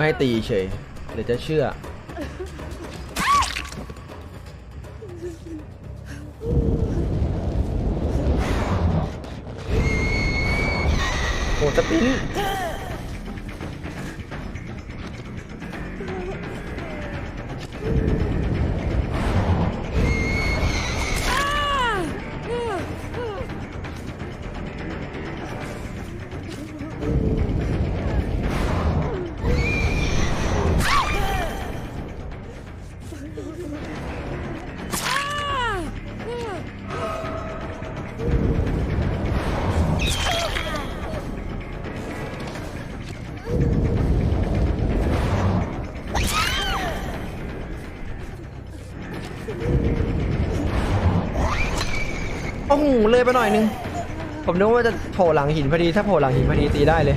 วิ่ให้ตีเฉย เดี๋ยวจะเชื่อ โอ้สปิน Ah! โอ้โหเลยไปหน่อยนึง ผมนึกว่าจะโผล่หลังหินพอดี ถ้าโผล่หลังหินพอดีตีได้เลย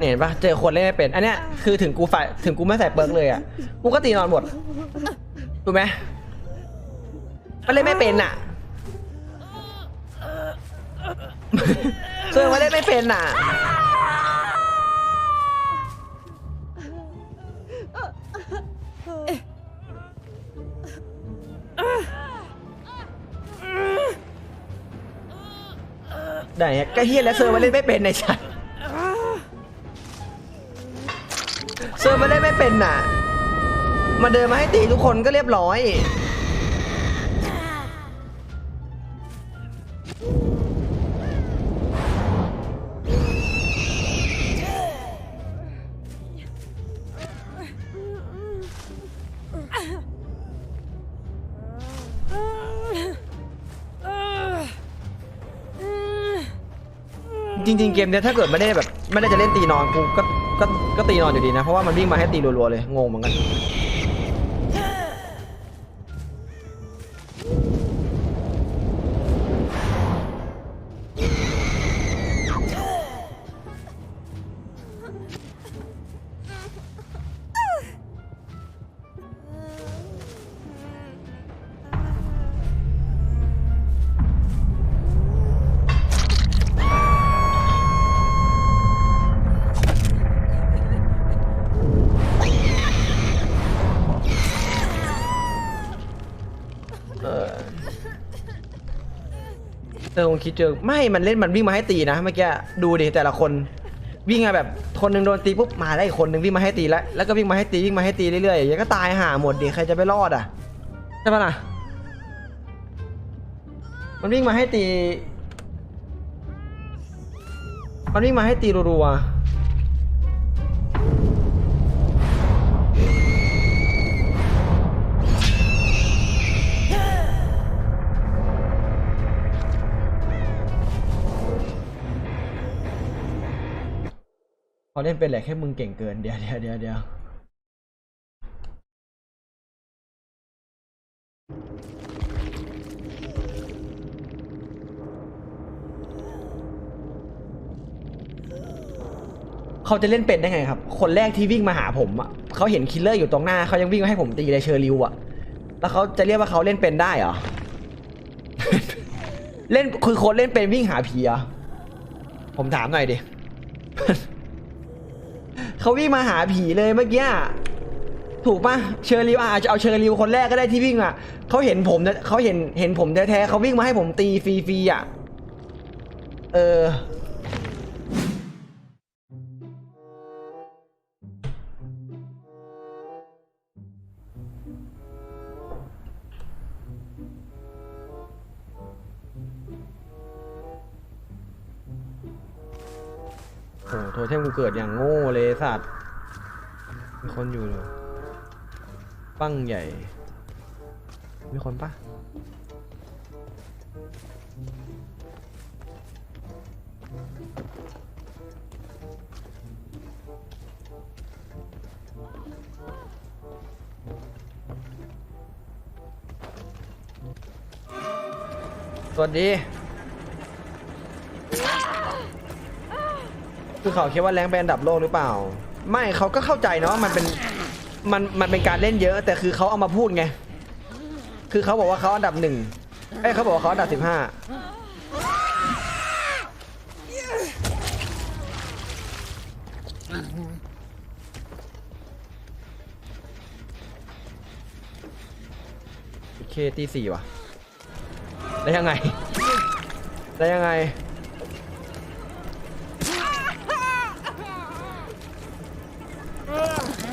เนี่ยเห็นปะเจอคนเล่นไม่เป็น อันเนี้ยคือถึงกูใส่ถึงกูไม่ใส่เปิร์กเลยอะ กูก็ตีนอนหมด ถูกไหมมันเล่นไม่เป็นอะเจอมาเล่นไม่เป็นอะได้ฮะก็เฮียแล้วเซอร์มาเล่นไม่เป็นในชัดเซอร์มาเล่นไม่เป็นน่ะ มาเดินมาให้ตีทุกคนก็เรียบร้อย จริงๆ เกมเนี้ยถ้าเกิดไม่ได้แบบ ไม่ได้จะเล่นตีนอนกูก็ก็ก็ตีนอนอยู่ดีนะ เพราะว่ามันวิ่งมาให้ตีรัวๆเลย งงเหมือนกัน ออคงคิดเจอไม่มันเล่นมันวิ่งมาให้ตีนะเมื่อกี้ดูดิแต่ละคนวิ่งมาแบบคนหนึ่งโดนตีปุ๊บมาได้วอีกคนหนึ่งวิ่งมาให้ตีแล้วแล้วก็วิ่งมาให้ตีวิ่งมาให้ตีเรื่อยๆอย่างเงี้ยก็ตายห่าหมดดิใครจะไปรอดอะใช่ปะล่ะมันวิ่งมาให้ตี มันวิ่งมาให้ตีรัวๆ เขาเล่นเป็นแหละแค่มึงเก่งเกินเดี๋ยวเดี๋ยวเดี๋ยวเดี๋ยวเขาจะเล่นเป็นได้ไงครับ คนแรกที่วิ่งมาหาผมอะเขาเห็นคิลเลอร์อยู่ตรงหน้าเขายังวิ่งมาให้ผมตีเลยเชอร์ริวอะ แล้วเขาจะเรียกว่าเขาเล่นเป็นได้เหรอ เล่นคือคนเล่นเป็นวิ่งหาผีเหรอผมถามหน่อยดิ เขาวิ่งมาหาผีเลยเมื่อกี้ถูกปะเชอริวอาจจะเอาเชอริวคนแรกก็ได้ที่วิ่งอะเขาเห็นผมนะเขาเห็นเห็นผมแท้ๆเขาวิ่งมาให้ผมตีฟรีๆอะ เออ โหโทเทมกูเกิดอย่างโง่เลยสัตว์มีคนอยู่เหรอปั้งใหญ่ มีคนปะสวัสดี คือเขาคิดว่าแรงเป็นอันดับโลกหรือเปล่า ไม่เขาก็เข้าใจเนาะว่ามันเป็นมันมันเป็นการเล่นเยอะ แต่คือเขาเอามาพูดไง คือเขาบอกว่าเขาอันดับหนึ่งเอ้ยเขาบอกว่าเขาอันดับสิบห้าโอเคตีสี่ว่ะ ได้ยังไง ได้ยังไง ค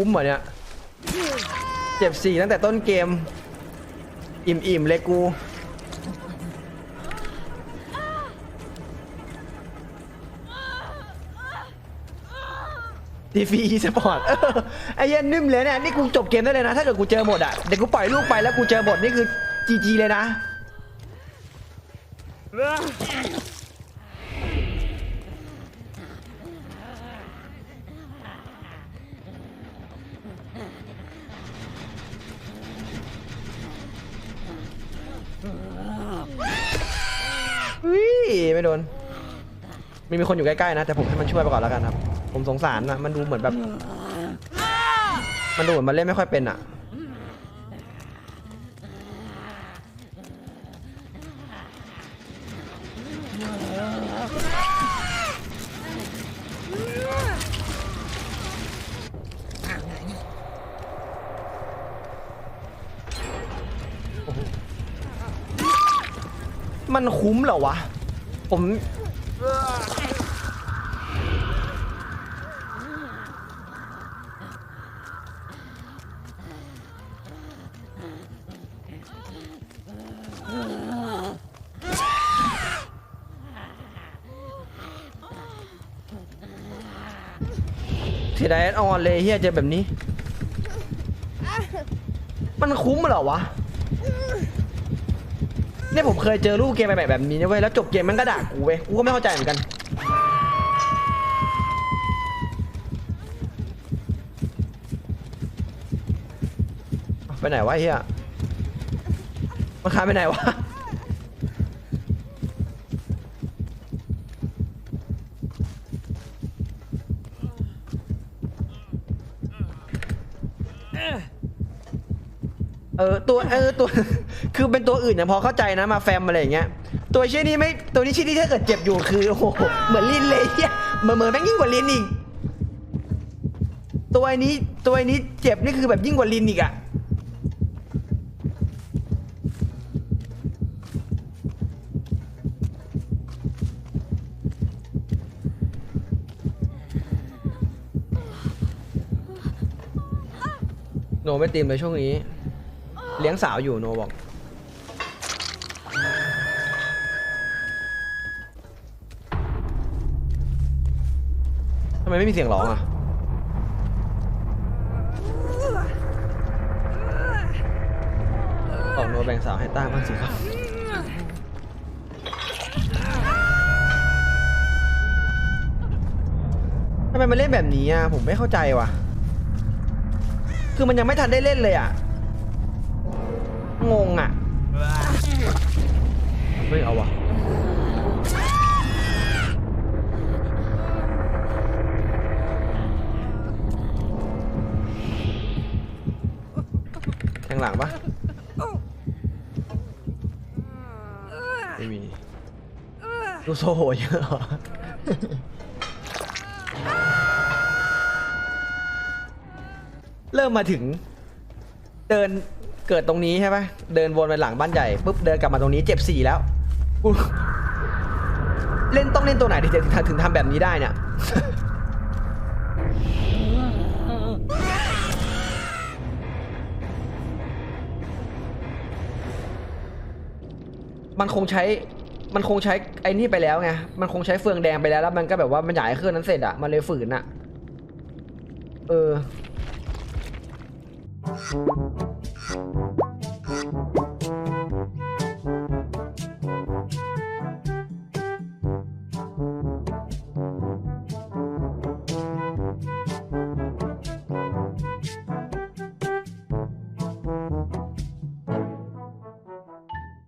ุ้มเหรอเนี่ย เจ็บสี่ตั้งแต่ต้นเกม อิ่มๆเลยกู ทีฟีสปอร์ตไอ้เหี้ยันนิ่มเลยเนี่ยนี่กูจบเกมได้เลยนะ ถ้าเกิดกูเจอหมดอะเดี๋ยวกูปล่อยลูกไปแล้วกูเจอหมดนี่คือจีจีเลยนะอุ้ยไม่โดน มีมีคนอยู่ใกล้ๆนะ แต่ผมให้มันช่วยไปก่อนแล้วกันครับ ผมสงสารนะมันดูเหมือนแบบ มันดูเหมือนมันเล่นไม่ค่อยเป็นอะ มันคุ้มเหรอวะ ผม เสียดายแอดออนเลยเฮียเจอแบบนี้ มันคุ้มเหรอวะเนี่ยผมเคยเจอรูปเกมแบบแบบนี้นะเว้ยแล้วจบเกมมันก็ด่ากูเว้ยกูก็ไม่เข้าใจเหมือนกันไปไหนวะเฮียมาคาไปไหนวะ เออตัวเออตัว คือเป็นตัวอื่นเนี่ยพอเข้าใจนะมาแฟมอะไรอย่างเงี้ย ตัวเช่นนี้ไม่ตัวนี้เชี่นนี้ถ้าเกิดเจ็บอยู่คือโอ้โหเหมือนลินเลยเฮียเหมือนเหมือนแม่งยิ่งกว่าลินอีกตัวนี้ตัวนี้เจ็บนี่คือแบบยิ่งกว่าลินอีกอะ โนไม่ตีมเลยช่วงนี้ เลี้ยงสาวอยู่โนบอก ทำไมไม่มีเสียงร้องอะบอกโนแบ่งสาวให้ต้าบ้างสิครับทำไมมันเล่นแบบนี้อะ ผมไม่เข้าใจว่ะ คือมันยังไม่ทันได้เล่นเลยอะ งงอะไม่เอาว่ะแทงหลังปะไม่มีดูโซโหเยอะหรอ เริ่มมาถึง เดินเกิดตรงนี้ใช่ปะเดินวนไปหลังบ้านใหญ่ปุ๊บเดินกลับมาตรงนี้เจ็บสี่แล้วกูเล่นต้องเล่นตัวไหนถึงจะถึงทำแบบนี้ได้เนี่ยมันคงใช้ มันคงใช้ไอ้นี่ไปแล้วไง มันคงใช้เฟืองแดงไปแล้วแล้ว มันก็แบบว่ามันให้เครื่องนั้นเสร็จอะมันเลยฝืนอะเออ フッ。